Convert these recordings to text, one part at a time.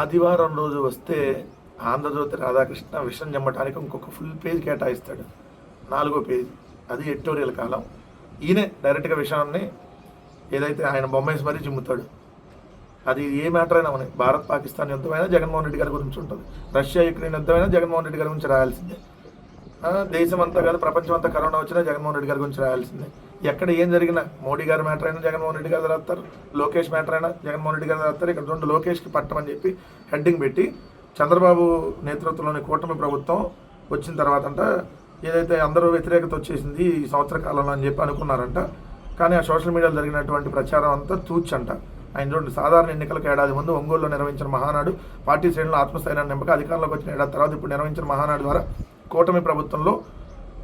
ఆదివారం రోజు వస్తే ఆంధ్రజ్యోతి రాధాకృష్ణ విషం జమ్మటానికి ఇంకొక ఫుల్ పేజ్ కేటాయిస్తాడు. నాలుగో పేజ్. అది ఎడిటోరియల్ కాలం. ఈయనే డైరెక్ట్గా విషయాన్ని ఏదైతే ఆయన బొమ్మేసి మరీ చిమ్ముతాడు. అది ఏ మ్యాటర్ అయినా మనకి భారత్ పాకిస్తాన్ యుద్ధమైనా జగన్మోహన్ రెడ్డి గారి గురించి ఉంటుంది. రష్యా యుక్రెయిన్ యుద్ధమైనా జగన్మోహన్ రెడ్డి గారి గురించి రాయాల్సిందే. దేశం అంతా కాదు ప్రపంచం అంతా కరోనా వచ్చినా జగన్మోహన్ రెడ్డి గారి గురించి రాయాల్సిందే. ఎక్కడ ఏం జరిగినా మోడీ గారు మ్యాటర్ అయినా జగన్మోహన్ రెడ్డి గారు రాస్తారు లోకేష్ మ్యాటర్ అయినా జగన్మోహన్ రెడ్డి గారు రాస్తారు ఇక్కడ రెండు లోకేష్కి పట్టమని చెప్పి హెడ్డింగ్ పెట్టి చంద్రబాబు నేతృత్వంలోని కూటమి ప్రభుత్వం వచ్చిన తర్వాత అంట ఏదైతే అందరూ వ్యతిరేకత వచ్చేసింది ఈ సంవత్సర కాలంలో అని చెప్పి అనుకున్నారంట. కానీ ఆ సోషల్ మీడియాలో జరిగినటువంటి ప్రచారం అంతా తూచంట. ఆయన చూడండి సాధారణ ఎన్నికలకు ఏడాది ముందు ఒంగోలులో నిర్వహించిన మహానాడు పార్టీ శ్రేణులు ఆత్మస్థైర్యాన్ని నింపక అధికారంలోకి వచ్చిన ఏడాది తర్వాత ఇప్పుడు నిర్వహించిన మహానాడు ద్వారా కూటమి ప్రభుత్వంలో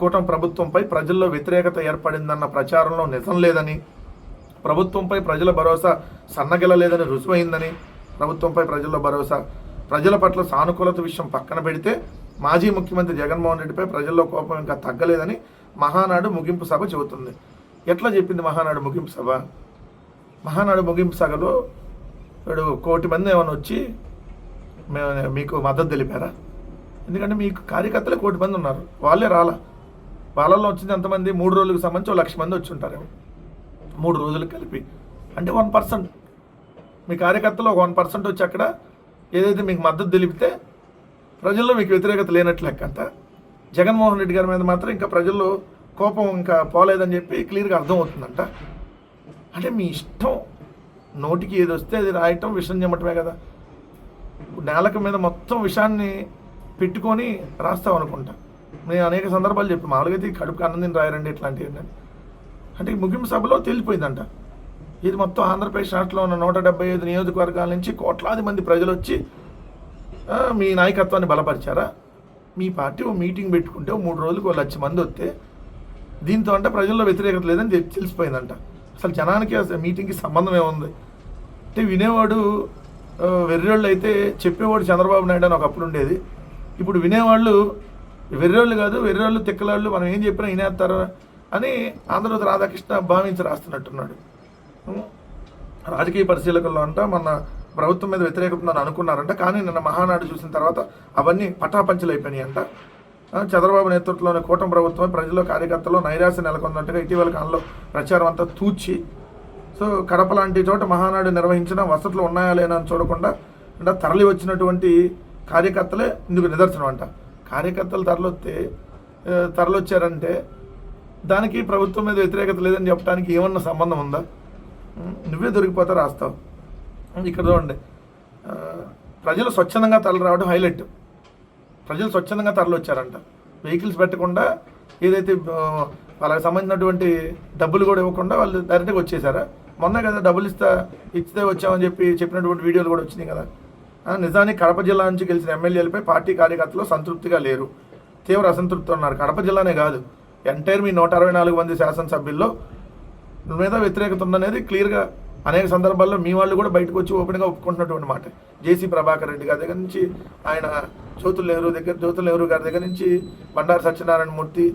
కూటమి ప్రభుత్వంపై ప్రజల్లో వ్యతిరేకత ఏర్పడిందన్న ప్రచారంలో నిజం లేదని ప్రభుత్వంపై ప్రజల భరోసా సన్నగిల్లలేదని రుజువైందని ప్రభుత్వంపై ప్రజల్లో భరోసా ప్రజల పట్ల సానుకూలత విషయం పక్కన పెడితే మాజీ ముఖ్యమంత్రి జగన్మోహన్ రెడ్డిపై ప్రజల్లో కోపం ఇంకా తగ్గలేదని మహానాడు ముగింపు సభ చెబుతుంది. ఎట్లా చెప్పింది మహానాడు ముగింపు సభ? మహానాడు ముగింపు సభలో ఇప్పుడు కోటి మంది ఏమైనా వచ్చి మేము మీకు మద్దతు తెలిపారా? ఎందుకంటే మీకు కార్యకర్తలే కోటి మంది ఉన్నారు. వాళ్ళే రాలా? వాళ్ళల్లో వచ్చింది ఎంతమంది? మూడు రోజులకు సంబంధించి లక్ష మంది వచ్చి ఉంటారు మూడు రోజులు కలిపి. అంటే వన్ పర్సెంట్ మీ కార్యకర్తలు ఒక వన్ పర్సెంట్ వచ్చి అక్కడ ఏదైతే మీకు మద్దతు తెలిపితే ప్రజల్లో మీకు వ్యతిరేకత లేనట్లు లెక్క అంట జగన్మోహన్ రెడ్డి గారి మీద మాత్రం ఇంకా ప్రజల్లో కోపం ఇంకా పోలేదని చెప్పి క్లియర్గా అర్థమవుతుందంట. అంటే మీ ఇష్టం. నోటికి ఏది వస్తే అది రాయటం విషం చెమ్మటమే కదా. నేలక మీద మొత్తం విషాన్ని పెట్టుకొని రాస్తాం అనుకుంటా నేను అనేక సందర్భాలు చెప్పి మామూలుగా అయితే కడుపుకి అన్నం రాయరండి ఇట్లాంటివి అని అంటే ముగింపు సభలో తేలిపోయిందంట. ఇది మొత్తం ఆంధ్రప్రదేశ్ రాష్ట్రంలో ఉన్న నూట డెబ్బై ఐదు నియోజకవర్గాల నుంచి కోట్లాది మంది ప్రజలు వచ్చి మీ నాయకత్వాన్ని బలపరిచారా? మీ పార్టీ ఓ మీటింగ్ పెట్టుకుంటే మూడు రోజులకు ఓ లక్ష మంది వస్తే దీంతో అంటే ప్రజల్లో వ్యతిరేకత లేదని తెలిసిపోయిందంట. అసలు జనానికి అసలు మీటింగ్కి సంబంధం ఏముంది? అంటే వినేవాడు వెర్రోళ్ళు అయితే చెప్పేవాడు చంద్రబాబు నాయుడు అని ఒకప్పుడు ఉండేది. ఇప్పుడు వినేవాళ్ళు వెర్రోళ్ళు కాదు వెర్రోళ్ళు తిక్కలాళ్ళు మనం ఏం చెప్పినా వినేస్తారు అని ఆంధ్రజ్యోతి రాధాకృష్ణ భావించి రాస్తున్నట్టున్నాడు. రాజకీయ పరిశీలకుల్లో అంట మన ప్రభుత్వం మీద వ్యతిరేకత ఉందని అనుకున్నారంట కానీ నిన్న మహానాడు చూసిన తర్వాత అవన్నీ పటాపంచలు అయిపోయినాయి అంట చంద్రబాబు నేతృత్వంలోని కూటమి ప్రభుత్వం ప్రజల్లో కార్యకర్తలు నైరాశ్య నెలకొందంటగా ఇటీవల కాలంలో ప్రచారం అంతా తూచి. సో కడప లాంటి చోట మహానాడు నిర్వహించిన వసతులు ఉన్నాయా లేనా అని చూడకుండా అంటే తరలి వచ్చినటువంటి కార్యకర్తలే ఇందుకు నిదర్శనం అంట. కార్యకర్తలు తరలొస్తే తరలొచ్చారంటే దానికి ప్రభుత్వం మీద వ్యతిరేకత లేదని చెప్పడానికి ఏమన్నా సంబంధం ఉందా? నువ్వే దొరికిపోతే రాస్తావు. ఇక్కడ చూడండి. ప్రజలు స్వచ్ఛందంగా తరలి రావడం హైలైట్. ప్రజలు స్వచ్ఛందంగా తరలి వచ్చారంట వెహికల్స్ పెట్టకుండా ఏదైతే వాళ్ళకి సంబంధించినటువంటి డబ్బులు కూడా ఇవ్వకుండా వాళ్ళు డైరెక్ట్గా వచ్చేసారా? మొన్న కదా డబ్బులు ఇస్తా ఇచ్చితే వచ్చామని చెప్పి చెప్పినటువంటి వీడియోలు కూడా వచ్చినాయి కదా. నిజానికి కడప జిల్లా నుంచి గెలిచిన ఎమ్మెల్యేలపై పార్టీ కార్యకర్తలు సంతృప్తిగా లేరు. తీవ్ర అసంతృప్తి ఉన్నారు. కడప జిల్లానే కాదు ఎంటైర్ మీ నూట అరవై నాలుగు మంది శాసనసభ్యుల్లో మీద వ్యతిరేకత ఉందనేది క్లియర్గా అనేక సందర్భాల్లో మీ వాళ్ళు కూడా బయటకు వచ్చి ఓపెన్గా ఒప్పుకుంటున్నటువంటి మాట. జేసీ ప్రభాకర్ రెడ్డి గారి దగ్గర నుంచి ఆయన జ్యోతుల నెహ్రూ దగ్గర జ్యోతుల నెహ్రూ గారి దగ్గర నుంచి బండారు సత్యనారాయణ మూర్తి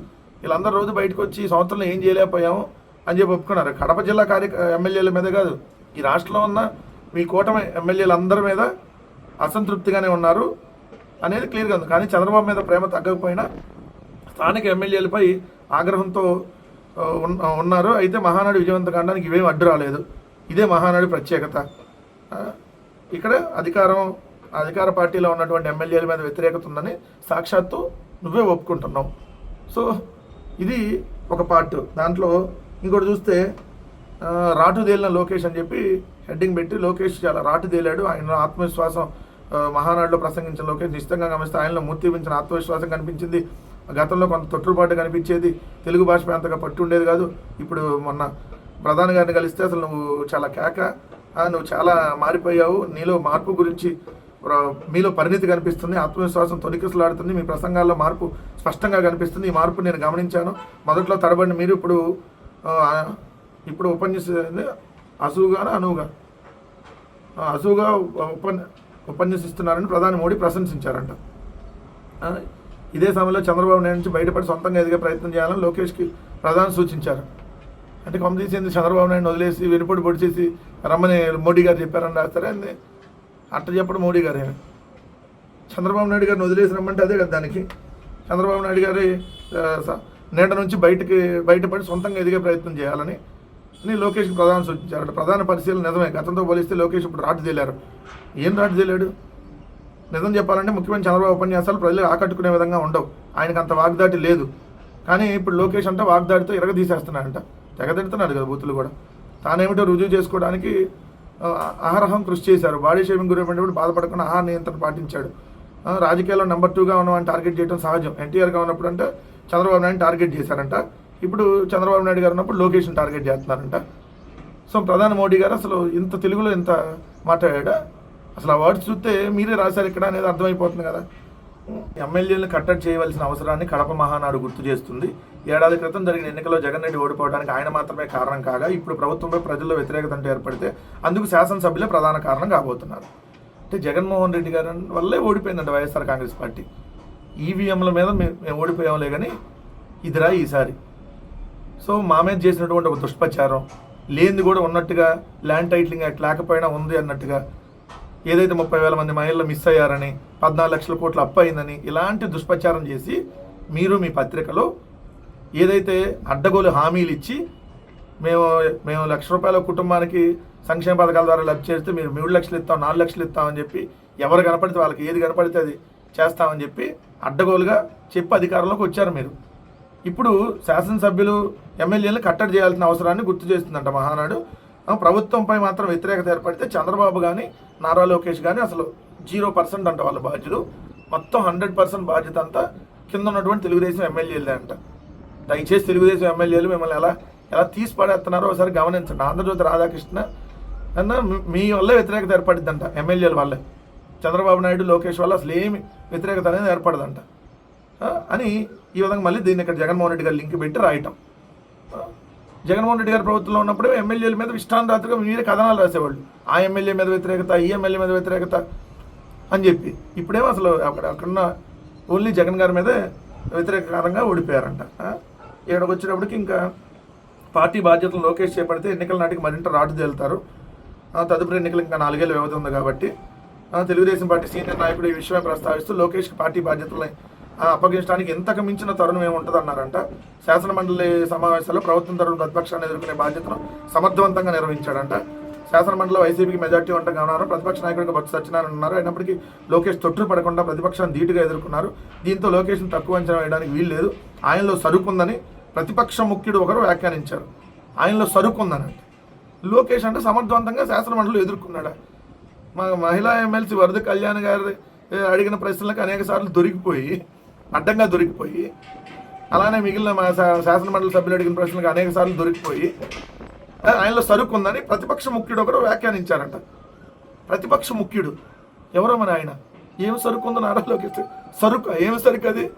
వీళ్ళందరూ రోజు బయటకు వచ్చి ఈ సంవత్సరంలో ఏం చేయలేకపోయాము అని చెప్పి ఒప్పుకున్నారు. కడప జిల్లా కార్య ఎమ్మెల్యేల మీద కాదు ఈ రాష్ట్రంలో ఉన్న మీ కూటమి ఎమ్మెల్యేలందరి మీద అసంతృప్తిగానే ఉన్నారు అనేది క్లియర్గా ఉంది. కానీ చంద్రబాబు మీద ప్రేమ తగ్గకపోయినా స్థానిక ఎమ్మెల్యేలపై ఆగ్రహంతో ఉన్న- ఉన్నారు. అయితే మహానాడు విజయవంతం కావడానికి ఇవేం అడ్డు రాలేదు. ఇదే మహానాడు ప్రత్యేకత. ఇక్కడ అధికారం అధికార పార్టీలో ఉన్నటువంటి ఎమ్మెల్యేల మీద వ్యతిరేకత ఉందని సాక్షాత్తు నువ్వే ఒప్పుకుంటున్నావు. సో ఇది ఒక పార్ట్. దాంట్లో ఇంకోటి చూస్తే రాటుదేలిన లోకేష్ అని చెప్పి హెడ్డింగ్ పెట్టి లోకేష్ చాలా రాటుదేలాడు ఆయన ఆత్మవిశ్వాసం మహానాడులో ప్రసంగించిన లోకేష్ నిశ్చితంగా గమనిస్తే ఆయనలో మూర్తిపించిన ఆత్మవిశ్వాసం కనిపించింది. గతంలో కొంత తొట్టుబాటు కనిపించేది. తెలుగు భాషపై అంతగా పట్టు ఉండేది కాదు. ఇప్పుడు మొన్న ప్రధాని గారిని కలిస్తే అసలు నువ్వు చాలా కేక. నువ్వు చాలా మారిపోయావు. నీలో మార్పు గురించి మీలో పరిణితి కనిపిస్తుంది. ఆత్మవిశ్వాసం తొలికిసలాడుతుంది మీ ప్రసంగాల్లో మార్పు స్పష్టంగా కనిపిస్తుంది. ఈ మార్పు నేను గమనించాను. మొదట్లో తడబడిన మీరు ఇప్పుడు ఇప్పుడు ఉపన్యసింది అసువుగానా అనువుగా అసువుగా ఉపన్ ఉపన్యసిస్తున్నారని ప్రధాని మోడీ ప్రశంసించారంట. ఇదే సమయంలో చంద్రబాబు నాయుడు నుంచి బయటపడి సొంతంగా ఎదిగే ప్రయత్నం చేయాలని లోకేష్కి ప్రధాని సూచించారు. అంటే కొంత చంద్రబాబు నాయుడు వదిలేసి వెనుపడి పొడిచేసి రమ్మని మోడీ గారు చెప్పారని రాస్తారా? ఏంది? అట్ట చెప్పడం మోడీ గారే చంద్రబాబు నాయుడు గారిని వదిలేసి రమ్మంటే అదే కదా దానికి. చంద్రబాబు నాయుడు గారి స- నీడ నుంచి బయటకి బయటపడి సొంతంగా ఎదిగే ప్రయత్నం చేయాలని అని లోకేష్ ప్రధాన సూచించారు ప్రధాన పరిశీలన నిజమే. గతంతో పోలిస్తే లోకేష్ ఇప్పుడు రాటు తేలారు. ఏం రాటు తేలాడు? నిజం చెప్పాలంటే ముఖ్యమంత్రి చంద్రబాబు ఉపన్యాసాలు ప్రజలు ఆకట్టుకునే విధంగా ఉండవు. ఆయనకు అంత వాగ్దాటి లేదు. కానీ ఇప్పుడు లోకేష్ అంటే వాగ్దాటితో ఇరగదీసేస్తున్నాడంట తెగదెడుతున్నాడు కదా బూతులు కూడా. తానేమిటో రుజువు చేసుకోవడానికి ఆ, అహరహం కృషి చేశారు. బాడీ షేమింగ్ గురైనప్పుడు బాధపడకుండా ఆహార నియంత్రణ పాటించాడు. రాజకీయాల్లో నెంబర్ టూగా ఉన్నవాడిని టార్గెట్ చేయడం సహజం. ఎన్టీఆర్గా ఉన్నప్పుడు అంటే చంద్రబాబు నాయుడు టార్గెట్ చేశారంట. ఇప్పుడు చంద్రబాబు నాయుడు గారు ఉన్నప్పుడు లోకేష్ని టార్గెట్ చేస్తున్నారంట. సో ప్రధాని మోడీ గారు అసలు ఇంత తెలుగులో ఇంత మాట్లాడా అసలు ఆ వర్డ్స్ చూస్తే మీరే రాశారు ఇక్కడ అనేది అర్థమైపోతుంది కదా. ఎమ్మెల్యేలను కట్టడి చేయవలసిన అవసరాన్ని కడప మహానాడు గుర్తు చేస్తుంది. ఏడాది క్రితం జరిగిన ఎన్నికల్లో జగన్ రెడ్డి ఓడిపోవడానికి ఆయన మాత్రమే కారణం కాగా ఇప్పుడు ప్రభుత్వంపై ప్రజల్లో వ్యతిరేకత అంటే ఏర్పడితే అందుకు శాసనసభ్యులే ప్రధాన కారణం కాబోతున్నారు. అంటే జగన్మోహన్ రెడ్డి గారి వల్లే ఓడిపోయిందంట వైఎస్ఆర్ కాంగ్రెస్ పార్టీ. ఈవీఎంల మీద మేము ఓడిపోయాంలే కానీ ఇదిరా ఈసారి. సో మా మీద చేసినటువంటి ఒక దుష్ప్రచారం లేనిది కూడా ఉన్నట్టుగా ల్యాండ్ టైటిలింగ్ యాక్ట్ లేకపోయినా ఉంది అన్నట్టుగా ఏదైతే ముప్పై వేల మంది మహిళలు మిస్ అయ్యారని పద్నాలుగు లక్షల కోట్లు అప్పు అయిందని ఇలాంటి దుష్ప్రచారం చేసి మీరు మీ పత్రికలో ఏదైతే అడ్డగోలు హామీలు ఇచ్చి మేము మేము లక్ష రూపాయల కుటుంబానికి సంక్షేమ పథకాల ద్వారా లబ్ధి చేస్తే మీరు మూడు లక్షలు ఇస్తాం నాలుగు లక్షలు ఇస్తామని చెప్పి ఎవరు కనపడితే వాళ్ళకి ఏది కనపడితే అది చేస్తామని చెప్పి అడ్డగోలుగా చెప్పి అధికారంలోకి వచ్చారు మీరు. ఇప్పుడు శాసనసభ్యులు ఎమ్మెల్యేలు కట్టడి చేయాల్సిన అవసరాన్ని గుర్తు చేస్తుందంట మహానాడు. ప్రభుత్వంపై మాత్రం వ్యతిరేకత ఏర్పడితే చంద్రబాబు కానీ నారా లోకేష్ కానీ అసలు జీరో పర్సెంట్ అంట వాళ్ళ బాధ్యులు. మొత్తం హండ్రెడ్ పర్సెంట్ బాధ్యత అంతా కింద ఉన్నటువంటి తెలుగుదేశం ఎమ్మెల్యేలే అంట. దయచేసి తెలుగుదేశం ఎమ్మెల్యేలు మిమ్మల్ని ఎలా ఎలా తీసి పడేస్తున్నారో ఒకసారి గమనించండి. ఆంధ్రజ్యోతి రాధాకృష్ణ అన్న మీ- వల్లే వ్యతిరేకత ఏర్పడిద్దంట ఎమ్మెల్యేల వల్లే. చంద్రబాబు నాయుడు లోకేష్ వల్ల అసలు ఏమి వ్యతిరేకత అనేది ఏర్పడదంట. అని ఈ విధంగా మళ్ళీ దీన్ని ఇక్కడ జగన్మోహన్ రెడ్డి గారు లింక్ పెట్టి రాయటం. జగన్మోహన్ రెడ్డి గారి ప్రభుత్వంలో ఉన్నప్పుడు ఎమ్మెల్యేల మీద ఇష్టాంతరాత్రిగా మీరే కథనాలు రాసేవాళ్ళు. ఆ ఎమ్మెల్యే మీద వ్యతిరేకత ఈ ఎమ్మెల్యే మీద వ్యతిరేకత అని చెప్పి. ఇప్పుడేమో అసలు అక్కడ అక్కడున్న ఓన్లీ జగన్ గారి మీదే వ్యతిరేకరంగా ఓడిపోయారంట. ఇక్కడికి వచ్చేటప్పటికి ఇంకా పార్టీ బాధ్యతలు లోకేష్ చేపడితే ఎన్నికల నాటికి మరింత రాటు తేలుతారు. తదుపరి ఎన్నికలు ఇంకా నాలుగేళ్ళు వ్యవధి ఉంది కాబట్టి తెలుగుదేశం పార్టీ సీనియర్ నాయకుడు ఈ విషయమై ప్రస్తావిస్తూ లోకేష్కి పార్టీ బాధ్యతల్ని అప్పగించడానికి ఎంతకు మించిన తరుణం ఏముంటుంది అన్నారంట శాసనమండలి సమావేశాల్లో ప్రభుత్వం తరఫున ప్రతిపక్షాన్ని ఎదుర్కొనే బాధ్యతను సమర్థవంతంగా నిర్వహించాడంట. శాసనమండలిలో వైసీపీకి మెజార్టీ ఉండగా ఉన్నారు ప్రతిపక్ష నాయకుడిగా బొత్స సత్యనారాయణ ఉన్నారు. అయినప్పటికీ లోకేష్ తొట్టు పడకుండా ప్రతిపక్షాన్ని ధీటుగా ఎదుర్కొన్నారు. దీంతో లోకేష్ను తక్కువ అంచనా వేయడానికి వీలు లేదు. ఆయనలో సరుకుందని ప్రతిపక్ష ముఖ్యుడు ఒకరు వ్యాఖ్యానించారు. ఆయనలో సరుకుందని. లోకేష్ అంటే సమర్థవంతంగా శాసనమండలి ఎదుర్కొన్నాడా? మా మహిళా ఎమ్మెల్సీ వరద కళ్యాణ్ గారి అడిగిన ప్రశ్నలకు అనేక సార్లు దొరికిపోయి అడ్డంగా దొరికిపోయి అలానే మిగిలిన మా శా- శాసన సభ్యులు అడిగిన ప్రశ్నలకు అనేక సార్లు దొరికిపోయి ఆయనలో సరుకు ఉందని ప్రతిపక్ష ముఖ్యుడు ఒకరు వ్యాఖ్యానించారంట. ప్రతిపక్ష ముఖ్యుడు. ఎవరో మన ఆయన? ఏమి సరుకు ఉందో నారా సరుకు? ఏమి సరుకు అది?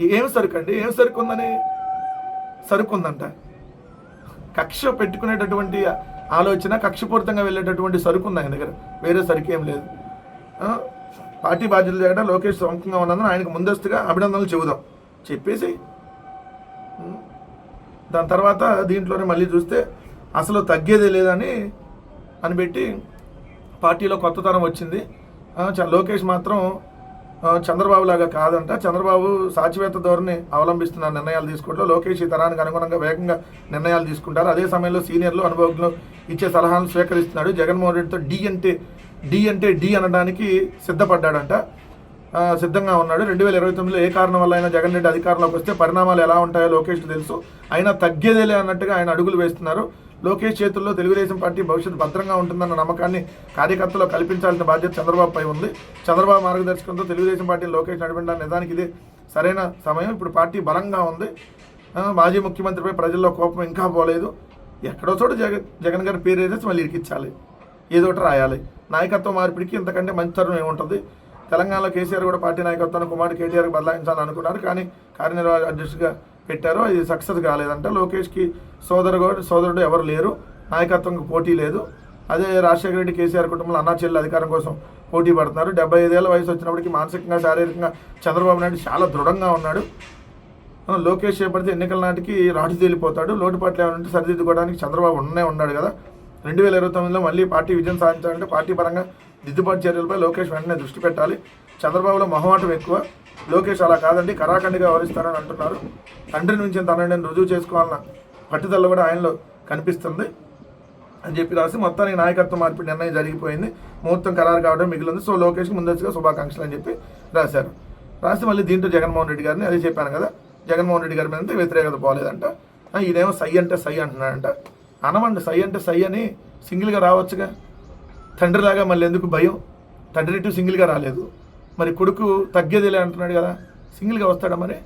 ఏమి సరుకు అండి? ఏమి సరుకు ఉందని? సరుకు ఉందంట. కక్ష పెట్టుకునేటటువంటి ఆలోచన కక్షపూరితంగా వెళ్ళేటటువంటి సరుకు ఉంది ఆయన దగ్గర. వేరే సరుకు ఏం లేదు. పార్టీ బాధ్యతలు చేయడం లోకేష్ సొంతంగా ఉన్నందున ఆయనకు ముందస్తుగా అభినందనలు చెబుదాం. చెప్పేసి దాని తర్వాత దీంట్లోనే మళ్ళీ చూస్తే అసలు తగ్గేదే లేదని అనిపెట్టి పార్టీలో కొత్త తరం వచ్చింది చ- లోకేష్ మాత్రం చంద్రబాబు లాగా కాదంట. చంద్రబాబు సాచివేత్త ధోరణి అవలంబిస్తున్న నిర్ణయాలు తీసుకోవడంలో లోకేష్ ఈ తరానికి అనుగుణంగా వేగంగా నిర్ణయాలు తీసుకుంటారు. అదే సమయంలో సీనియర్లు అనుభవజ్ఞులు ఇచ్చే సలహాలను స్వీకరిస్తున్నాడు జగన్మోహన్ రెడ్డితో డి అంటే డి అంటే డి అనడానికి సిద్ధపడ్డాడంట. సిద్ధంగా ఉన్నాడు. రెండు వేల ఇరవై తొమ్మిదిలో ఏ కారణం వల్ల అయినా జగన్ రెడ్డి అధికారంలోకి వస్తే పరిణామాలు ఎలా ఉంటాయో లోకేష్ తెలుసు. అయినా తగ్గేదేలే అన్నట్టుగా ఆయన అడుగులు వేస్తున్నారు. లోకేష్ చేతుల్లో తెలుగుదేశం పార్టీ భవిష్యత్తు భద్రంగా ఉంటుందన్న నమ్మకాన్ని కార్యకర్తలు కల్పించాల్సిన బాధ్యత చంద్రబాబుపై ఉంది. చంద్రబాబు మార్గదర్శకంతో తెలుగుదేశం పార్టీ లోకేష్ నడిపించడానికి నిజానికి ఇది సరైన సమయం. ఇప్పుడు పార్టీ బలంగా ఉంది. మాజీ ముఖ్యమంత్రిపై ప్రజల్లో కోపం ఇంకా పోలేదు. ఎక్కడో చోట జగన్ జగన్ గారి పేరు వేసేసి మళ్ళీ ఇరికిచ్చాలి. ఏదో ఒకటి రాయాలి. నాయకత్వ మార్పిడికి ఇంతకంటే మంచి తరుణం ఏముంటుంది? తెలంగాణలో కేసీఆర్ కూడా పార్టీ నాయకత్వాన్ని కుమారుడు కేటీఆర్కి బదలాయించాలని అనుకున్నారు కానీ కార్యనిర్వాహక అధ్యక్షుడిగా పెట్టారు. అది సక్సెస్ కాలేదంట. లోకేష్కి సోదరు సోదరుడు ఎవరు లేరు. నాయకత్వంకి పోటీ లేదు. అదే రాజశేఖర రెడ్డి కేసీఆర్ కుటుంబంలో అన్నా చెల్లి అధికారం కోసం పోటీ పడుతున్నారు. డెబ్బై ఐదేళ్ళ వయసు వచ్చినప్పటికీ మానసికంగా శారీరకంగా చంద్రబాబు నాయుడు చాలా దృఢంగా ఉన్నాడు. లోకేష్ చేపడితే ఎన్నికల నాటికి రాటు తేలిపోతాడు. లోటుపాట్లు ఏమైనా ఉంటే సరిదిద్దుకోవడానికి చంద్రబాబు ఉన్నే ఉన్నాడు కదా. రెండు వేల ఇరవై తొమ్మిదిలో మళ్ళీ పార్టీ విజయం సాధించాలంటే పార్టీ పరంగా దిద్దుబాటు చర్యలపై లోకేష్ వెంటనే దృష్టి పెట్టాలి. చంద్రబాబులో మొహమాటం ఎక్కువ. లోకేష్ అలా కాదండి కరాఖండిగా వ్యవహరిస్తారని అంటున్నారు. తండ్రి నుంచి తనని రుజువు చేసుకోవాలన్న పట్టుదల కూడా ఆయనలో కనిపిస్తుంది అని చెప్పి రాసి మొత్తానికి నాయకత్వం మార్పు నిర్ణయం జరిగిపోయింది. ముహూర్తం ఖరారు కావడం మిగిలింది. సో లోకేష్కి ముందస్తుగా శుభాకాంక్షలు అని చెప్పి రాశారు. రాసి మళ్ళీ దీంట్లో జగన్మోహన్ రెడ్డి గారిని అదే చెప్పాను కదా జగన్మోహన్ రెడ్డి గారి మీద వ్యతిరేకత పోలేదంట. ఈయనేమో సై అంటే సై అంటున్నాడంట. అనమండి సై అంటే సై అని సింగిల్గా రావచ్చుగా. తండ్రిలాగా మళ్ళీ ఎందుకు భయం? తండ్రి ఇటు సింగిల్గా రాలేదు. మరి కొడుకు తగ్గేదిలే అంటున్నాడు కదా సింగిల్గా వస్తాడా మరి?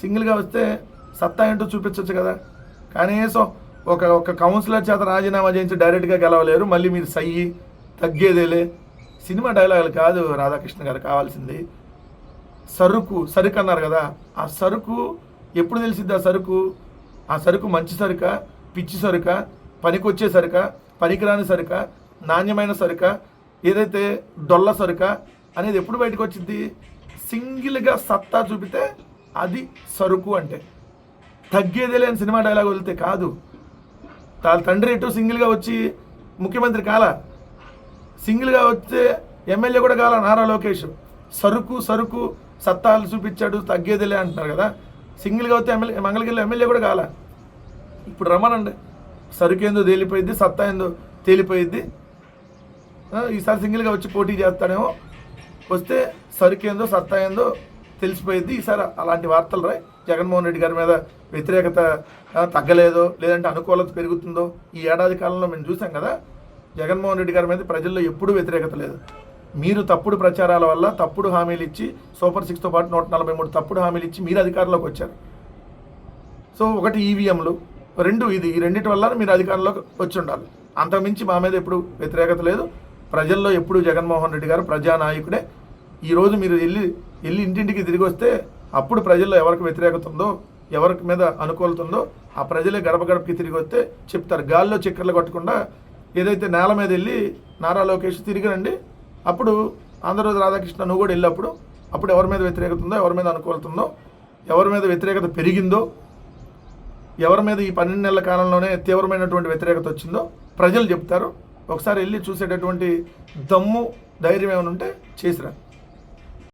సింగిల్గా వస్తే సత్తా ఏంటో చూపించవచ్చు కదా. కనీసం ఒక ఒక కౌన్సిలర్ చేత రాజీనామా చేయించి డైరెక్ట్గా గెలవలేరు మళ్ళీ మీరు సయ్యి తగ్గేదేలే. సినిమా డైలాగులు కాదు రాధాకృష్ణ గారు కావాల్సింది. సరుకు సరుకు అన్నారు కదా ఆ సరుకు ఎప్పుడు తెలిసిద్ది ఆ సరుకు? ఆ సరుకు మంచి సరుకా? పిచ్చి సరుక పనికొచ్చే సరుక పనికిరాని సరుక నాణ్యమైన సరుక ఏదైతే డొల్ల సరుక అనేది ఎప్పుడు బయటకు వచ్చింది సింగిల్గా సత్తా చూపితే అది సరుకు అంటే. తగ్గేదే లేని సినిమా డైలాగ్ వదిలితే కాదు. వాళ్ళ తండ్రి ఎటు సింగిల్గా వచ్చి ముఖ్యమంత్రి కాల? సింగిల్గా వస్తే ఎమ్మెల్యే కూడా కాల నారా లోకేష్? సరుకు సరుకు సత్తాలు చూపించాడు తగ్గేదిలే అంటున్నారు కదా. సింగిల్గా వస్తే ఎమ్మెల్యే మంగళగిరిలో ఎమ్మెల్యే కూడా కాల? ఇప్పుడు రమ్మనండి. సరుకు ఏందో సత్తా ఏందో తేలిపోయింది ఈసారి సింగిల్గా వచ్చి పోటీ చేస్తాడేమో. వస్తే సరుకేందో సత్తా ఏందో తెలిసిపోయింది ఈసారి అలాంటి వార్తలు రాయి. జగన్మోహన్ రెడ్డి గారి మీద వ్యతిరేకత తగ్గలేదో లేదంటే అనుకూలత పెరుగుతుందో ఈ ఏడాది కాలంలో మేము చూసాం కదా. జగన్మోహన్ రెడ్డి గారి మీద ప్రజల్లో ఎప్పుడూ వ్యతిరేకత లేదు. మీరు తప్పుడు ప్రచారాల వల్ల తప్పుడు హామీలు ఇచ్చి సూపర్ సిక్స్తో పాటు నూట నలభై మూడు తప్పుడు హామీలు ఇచ్చి మీరు అధికారంలోకి వచ్చారు. సో ఒకటి ఈవీఎంలు రెండు ఇది ఈ రెండింటి వల్ల మీరు అధికారంలోకి వచ్చి ఉండాలి అంతకుమించి మా మీద ఎప్పుడు వ్యతిరేకత లేదు. ప్రజల్లో ఎప్పుడు జగన్మోహన్ రెడ్డి గారు ప్రజానాయకుడే. ఈరోజు మీరు వెళ్ళి వెళ్ళి ఇంటింటికి తిరిగి వస్తే అప్పుడు ప్రజల్లో ఎవరికి వ్యతిరేకత ఉందో ఎవరికి మీద అనుకూలత ఉందో ఆ ప్రజలే గడప గడపకి తిరిగి వస్తే చెప్తారు. గాల్లో చక్కెరలు కొట్టకుండా ఏదైతే నేల మీద వెళ్ళి నారా లోకేష్ తిరిగి రండి. అప్పుడు ఆంధ్రప్రదేశ్ రాధాకృష్ణ నువ్వు కూడా వెళ్ళినప్పుడు అప్పుడు ఎవరి మీద వ్యతిరేకత ఉందో ఎవరి మీద అనుకూలత ఉందో ఎవరి మీద వ్యతిరేకత పెరిగిందో ఎవరి మీద ఈ పన్నెండు నెలల కాలంలోనే తీవ్రమైనటువంటి వ్యతిరేకత వచ్చిందో ప్రజలు చెప్తారు. ఒకసారి వెళ్ళి చూసేటటువంటి దమ్ము ధైర్యం ఏమైనా ఉంటే చేసిరా.